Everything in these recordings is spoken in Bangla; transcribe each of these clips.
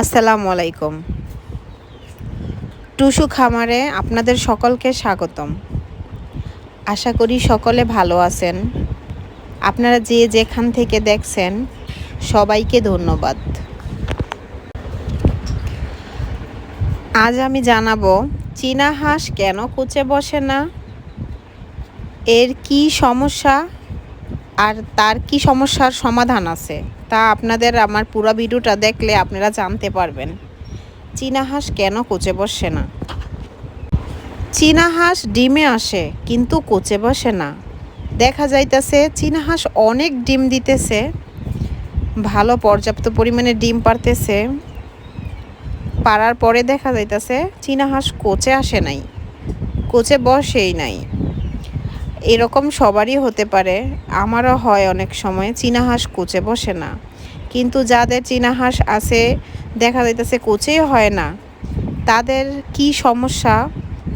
আসসালামু আলাইকুম। টুসু খামারে আপনাদের সকলকে স্বাগতম। আশা করি সকলে ভালো আছেন। আপনারা যে যেখান থেকে দেখছেন, সবাইকে ধন্যবাদ। আজ আমি জানাব, চীনা হাঁস কেন কুচে বসে না? এর কি সমস্যা? আর তার কি সমস্যার সমাধান আছে? তা আপনাদের আমার পুরো ভিডিওটা দেখলে আপনারা জানতে পারবেন। চীনা হাঁস কেন কোচে বসে না? চীনা হাঁস ডিমে আসে, কিন্তু কোচে বসে না। দেখা যাইতেছে চীনা হাঁস অনেক ডিম দিতেছে, ভালো পর্যাপ্ত পরিমাণে ডিম পারতেছে। পারার পরে দেখা যাইতেছে চীনা হাঁস কোচে আসে নাই, কোচে বসেই নাই। এরকম সবারই হতে পারে, আমারও হয় অনেক সময়, চীনা হাঁস কোচে বসে না। কিন্তু যাদের চীনা হাঁস আছে, দেখা যাইতেছে কোচেই হয় না। তাদের কি সমস্যা?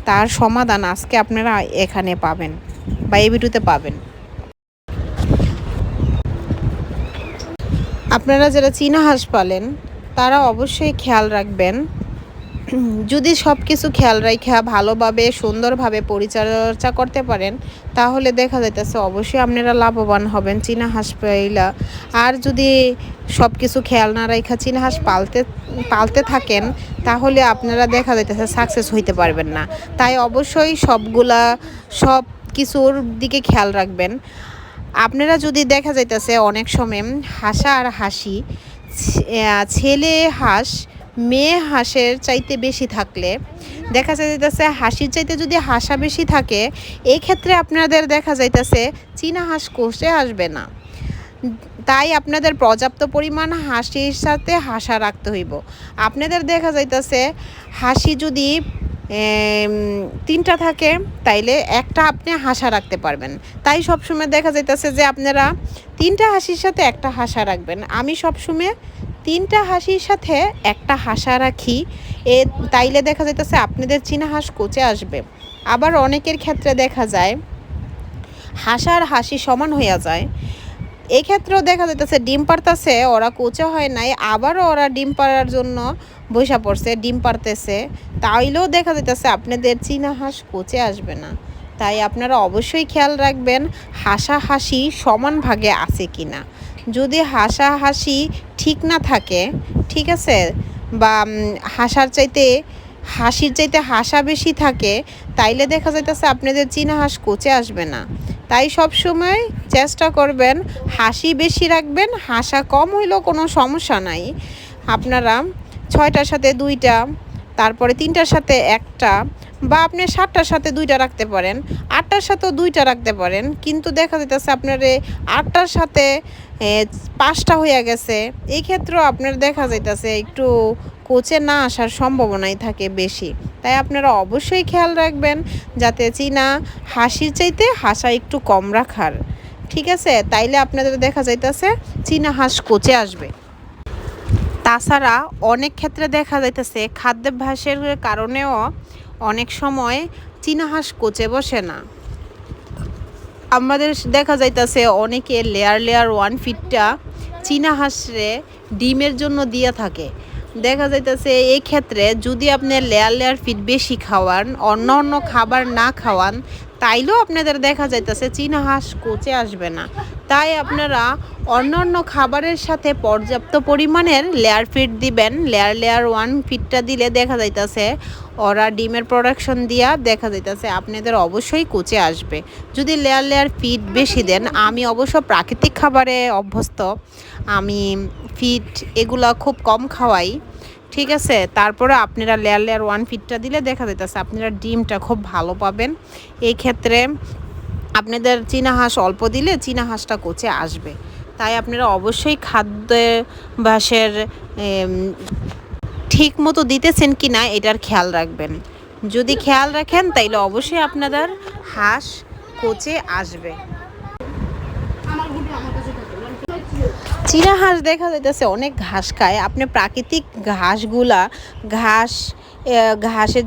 তার সমাধান আজকে আপনারা এখানে পাবেন বা এই ভিডিওতে পাবেন। আপনারা যারা চীনা হাঁস পালেন, তারা অবশ্যই খেয়াল রাখবেন যদি সব কিছু খেয়াল রাখা ভালোভাবে, সুন্দরভাবে পরিচর্যা করতে পারেন, তাহলে দেখা যাইতেছে অবশ্যই আপনারা লাভবান হবেন চীনা হাঁস পাইলা। আর যদি সব কিছু খেয়াল না রাখা চীনা হাঁস পালতে পালতে থাকেন, তাহলে আপনারা দেখা যাইতেছে সাকসেস হইতে পারবেন না। তাই অবশ্যই সবগুলা সব কিছুর দিকে খেয়াল রাখবেন। আপনারা যদি দেখা যাইতেছে অনেক সময় হাসা আর হাসি ছেলে হাঁস মেয়ে হাঁসের চাইতে বেশি থাকলে, দেখা যাইতেছে হাসির চাইতে যদি হাসা বেশি থাকে এই ক্ষেত্রে আপনাদের দেখা যাইতেছে চীনা হাঁস কষে আসবে না। তাই আপনাদের পর্যাপ্ত পরিমাণ হাসির সাথে হাসা রাখতে হইব। আপনাদের দেখা যাইতেছে হাসি যদি তিনটা থাকে, তাইলে একটা আপনি হাসা রাখতে পারবেন। তাই সবসময় দেখা যাইতেছে যে আপনারা তিনটা হাসির সাথে একটা হাসা রাখবেন। আমি সবসময় তিনটা হাসির সাথে একটা হাসা রাখি এ তাইলে দেখা যাইতেছে আপনাদের চীনা হাঁস কোচে আসবে। আবার অনেকের ক্ষেত্রে দেখা যায়, হাসার হাসি সমান হইয়া যায়। এই ক্ষেত্রেও দেখা যাইতেছে ডিম পারতেছে ওরা কোচে হয় নাই, আবারও ওরা ডিম পাড়ার জন্য বৈশা পড়ছে, ডিম পারতেছে তাইলেও দেখা যাইতেছে আপনাদের চীনা হাঁস কোচে আসবে না। তাই আপনারা অবশ্যই খেয়াল রাখবেন, হাসা হাসি সমান ভাগে আছে কি না যদি হাসা হাসি ঠিক না থাকে, ঠিক আছে? বা হাসার চাইতে, হাসির চাইতে হাসা বেশি থাকে, তাইলে দেখা যাইতেছে আপনাদের চীনা হাঁস কোচে আসবে না। তাই সব সময় চেষ্টা করবেন, হাসি বেশি রাখবেন, হাসা কম হইলেও কোনো সমস্যা নাই। আপনারা ছয়টার সাথে দুইটা, তারপরে তিনটার সাথে একটা, বা আপনি সাতটার সাথে দুইটা রাখতে পারেন, আটটার সাথেও দুইটা রাখতে পারেন। কিন্তু দেখা যেতেছে আপনার আটটার সাথে পাঁচটা হয়ে গেছে। এই ক্ষেত্রেও আপনার দেখা যাইতেছে একটু কোচে না আসার সম্ভাবনাই থাকে বেশি। তাই আপনারা অবশ্যই খেয়াল রাখবেন যাতে চীনা হাসির চাইতে হাসা একটু কম রাখার। ঠিক আছে? তাইলে আপনাদের দেখা যাইতেছে চীনা হাঁস কোচে আসবে। তাছাড়া অনেক ক্ষেত্রে দেখা যাইতেছে খাদ্যাভ্যাসের কারণেও অনেক সময় চীনা হাঁস কোচে বসে না। আমাদের দেখা যাইতেছে অনেকে লেয়ার লেয়ার ওয়ান ফিটটা চীনা হাঁসরে ডিমের জন্য দিয়ে থাকে। দেখা যাইতেছে এই ক্ষেত্রে যদি আপনি লেয়ার লেয়ার ফিট বেশি খাওয়ান, অন্য অন্য খাবার না খাওয়ান, তাইলেও আপনাদের দেখা যাইতেছে চীনা হাঁস কোচে আসবে না। তাই আপনারা অন্য অন্য খাবারের সাথে পর্যাপ্ত পরিমাণের লেয়ার ফিট দিবেন। লেয়ার লেয়ার ওয়ান ফিটটা দিলে দেখা যাইতেছে ওরা ডিমের প্রোডাকশন দিয়া দেখা যাইতেছে আপনাদের অবশ্যই কোচে আসবে। যদি লেয়ার লেয়ার ফিট বেশি দেন, আমি অবশ্য প্রাকৃতিক খাবারে অভ্যস্ত। আমি ফিট এগুলো খুব কম খাওয়াই, ঠিক আছে? তারপরে আপনারা লেয়ার লেয়ার ওয়ান ফিটটা দিলে দেখা যাইতেছে আপনারা ডিমটা খুব ভালো পাবেন। এই ক্ষেত্রে আপনাদের চীনা হাঁস অল্প দিলে চীনা হাঁসটা কোচে আসবে। তাই আপনারা অবশ্যই খাদ্যাভ্যাসের ঠিক মতো দিতেছেন কি না, এটার খেয়াল রাখবেন। যদি খেয়াল রাখেন, তাইলে অবশ্যই আপনাদের হাঁস কোচে আসবে। চীনা হাঁস দেখা যাইতেছে, অনেক ঘাস খায়। আপনি প্রাকৃতিক ঘাসগুলা, ঘাস ঘাসের,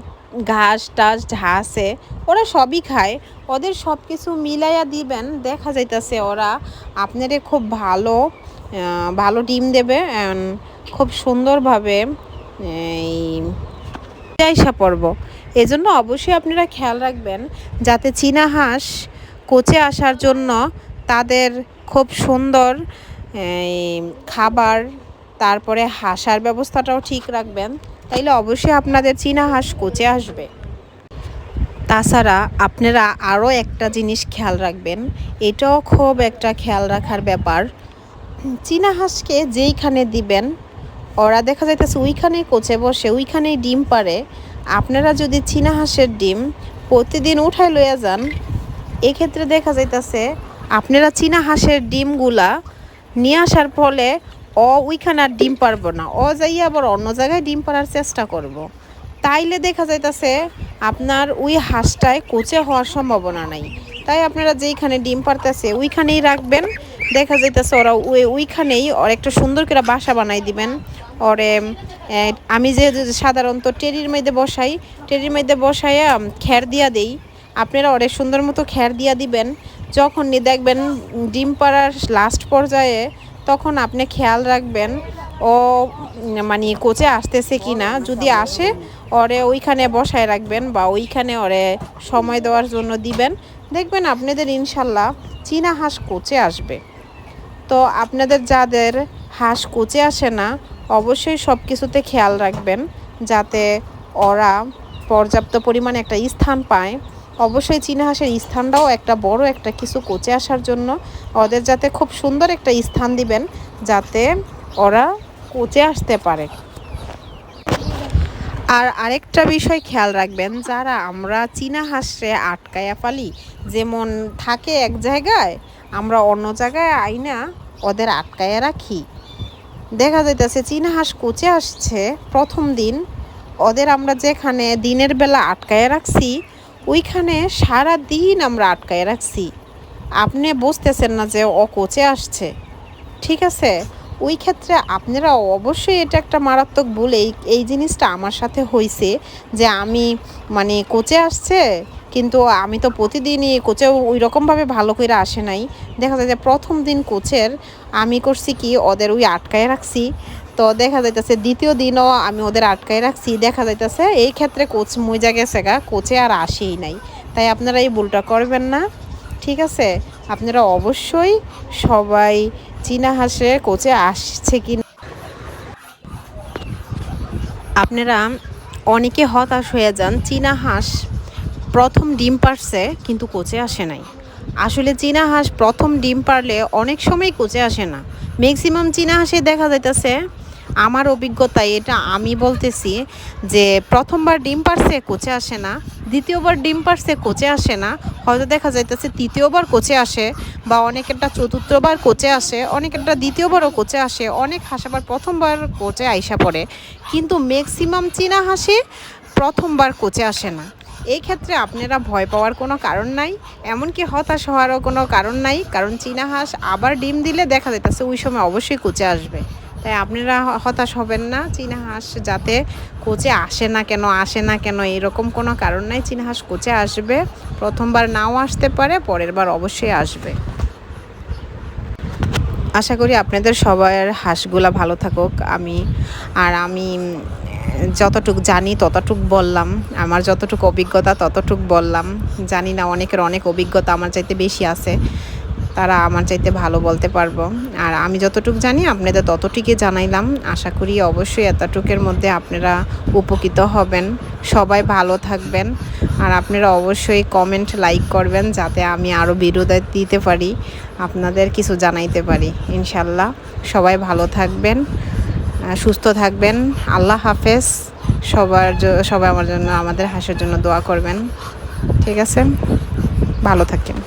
ঘাস, টাস ঘাসে ওরা সবই খায়। ওদের সব কিছু মিলাইয়া দিবেন, দেখা যাইতেছে ওরা আপনারে খুব ভালো ভালো ডিম দেবে খুব সুন্দরভাবে, এই আইসা পড়ব। এজন্য অবশ্যই আপনারা খেয়াল রাখবেন যাতে চীনা হাঁস কোচে আসার জন্য তাদের খুব সুন্দর খাবার, তারপরে হাসার ব্যবস্থাটাও ঠিক রাখবেন। তাইলে অবশ্যই আপনাদের চীনা হাঁস কোচে আসবে। তাছাড়া আপনারা আরও একটা জিনিস খেয়াল রাখবেন, এটাও খুব একটা খেয়াল রাখার ব্যাপার চীনা হাঁসকে যেইখানে দিবেন, ওরা দেখা যাইতেছে ওইখানেই কোচে বসে, ওইখানেই ডিম পারে আপনারা যদি চীনা হাঁসের ডিম প্রতিদিন উঠায় লইয়া যান, এক্ষেত্রে দেখা যাইতেছে আপনারা চীনা হাঁসের ডিমগুলা নিয়ে আসার ফলে অ ওইখানে আর ডিম পারব না অ যাইয়া আবার অন্য জায়গায় ডিম পারার চেষ্টা করব। তাইলে দেখা যাইতেছে আপনার ওই হাঁসটায় কোচে হওয়ার সম্ভাবনা নাই। তাই আপনারা যেইখানে ডিম পারতেছে ওইখানেই রাখবেন। দেখা যাইতেছে ওরা ওই ওইখানেই ওর একটা সুন্দর করে বাসা বানাই দিবেন। ওরে আমি যে সাধারণত টেরির মধ্যে বসাই, টেরির মধ্যে বসাইয়া খ্যার দিয়া দেই। আপনারা ওরে সুন্দর মতো খ্যার দিয়া দিবেন। যখন যখনই দেখবেন ডিম পাড়ার লাস্ট পর্যায়ে, তখন আপনি খেয়াল রাখবেন ও মানে কোচে আসতেছে কি না যদি আসে, ওরে ওইখানে বসায় রাখবেন বা ওইখানে ওরে সময় দেওয়ার জন্য দিবেন। দেখবেন আপনাদের ইনশাল্লাহ চীনা হাঁস কোচে আসবে। তো আপনাদের যাদের হাঁস কোচে আসে না, অবশ্যই সব কিছুতে খেয়াল রাখবেন, যাতে ওরা পর্যাপ্ত পরিমাণে একটা স্থান পায়। অবশ্যই চীনা হাঁসের স্থানটাও একটা বড় একটা কিছু কোচে আসার জন্য। ওদের যাতে খুব সুন্দর একটা স্থান দিবেন, যাতে ওরা কোচে আসতে পারে। আর আরেকটা বিষয় খেয়াল রাখবেন, যারা আমরা চীনা হাঁসে আটকায়া পালি যেমন থাকে এক জায়গায়, আমরা অন্য জায়গায় আইনা ওদের আটকায়া রাখি। দেখা যাইতেছে চীনা হাঁস কোচে আসছে প্রথম দিন, ওদের আমরা যেখানে দিনের বেলা আটকায় রাখছি, ওইখানে সারা দিন আমরা আটকায় রাখছি। আপনি বুঝতেছেন না যে ও কোচে আসছে। ঠিক আছে? ওই ক্ষেত্রে আপনারা অবশ্যই এটা একটা মারাত্মক ভুল। এই এই জিনিসটা আমার সাথে হয়েছে যে আমি মানে কোচে আসছে, কিন্তু আমি তো প্রতিদিনই কোচে ওই রকমভাবে ভালো করে আসে নাই। দেখা যায় যে প্রথম দিন কোচের আমি করছি কি, ওদের ওই আটকায় রাখছি। তো দেখা যাইতেছে দ্বিতীয় দিনও আমি ওদের আটকায় রাখছি। দেখা যাইতেছে এই ক্ষেত্রে কোচ মজা গেছে গা, কোচে আর আসেই নাই। তাই আপনারা এই ভুলটা করবেন না। ঠিক আছে? আপনারা অবশ্যই সবাই চীনা হাঁসে কোচে আসছে কি। আপনারা অনেকে হতাশ হয়ে যান, চীনা হাঁস প্রথম ডিম পারছে কিন্তু কোচে আসে নাই। আসলে চীনা হাঁস প্রথম ডিম পারলে অনেক সময় কোচে আসে না। ম্যাক্সিমাম চীনা হাঁসে দেখা যাইতেছে, আমার অভিজ্ঞতায় এটা আমি বলতেছি যে প্রথমবার ডিম পারছে, কোচে আসে না। দ্বিতীয়বার ডিম পারছে, কোচে আসে না। হয়তো দেখা যাইতেছে তৃতীয়বার কোচে আসে বা অনেকেরটা চতুর্থবার কোচে আসে, অনেকেরটা দ্বিতীয়বারও কোচে আসে, অনেক হাঁস আবার প্রথমবার কোচে আইসা পড়ে। কিন্তু ম্যাক্সিমাম চীনা হাসি প্রথমবার কোচে আসে না। এই ক্ষেত্রে আপনারা ভয় পাওয়ার কোনো কারণ নাই, এমনকি হতাশ হওয়ারও কোনো কারণ নাই, কারণ চীনা হাঁস আবার ডিম দিলে দেখা যাইতেছে ওই সময় অবশ্যই কোচে আসবে। তাই আপনারা হতাশ হবেন না। চীনা হাঁস যাতে কোচে আসে না কেন, আসে না কেন, এরকম কোনো কারণ নাই। চীনা হাঁস কোচে আসবে, প্রথমবার নাও আসতে পারে পরের বার অবশ্যই আসবে। আশা করি আপনাদের সবার হাঁসগুলা ভালো থাকুক। আমি আর আমি যতটুক জানি ততটুক বললাম। আমার যতটুকু অভিজ্ঞতা ততটুক বললাম। জানি না অনেকের অনেক অভিজ্ঞতা আমার চাইতে বেশি আছে। তারা আমার চাইতে ভালো বলতে পারব। আর আমি যতটুক জানি আপনাদের ততটুকুই জানাইলাম। আশা করি অবশ্যই এতটুকের মধ্যে আপনারা উপকৃত হবেন। সবাই ভালো থাকবেন। আর আপনারা অবশ্যই কমেন্ট লাইক করবেন যাতে আমি আরও বিরোধ দিতে পারি, আপনাদের কিছু জানাইতে পারি। ইনশাল্লাহ সবাই ভালো থাকবেন সুস্থ থাকবেন। আল্লাহ হাফেজ। সবার সবাই আমার জন্য, আমাদের হাসের জন্য দোয়া করবেন। ঠিক আছে? ভালো থাকেন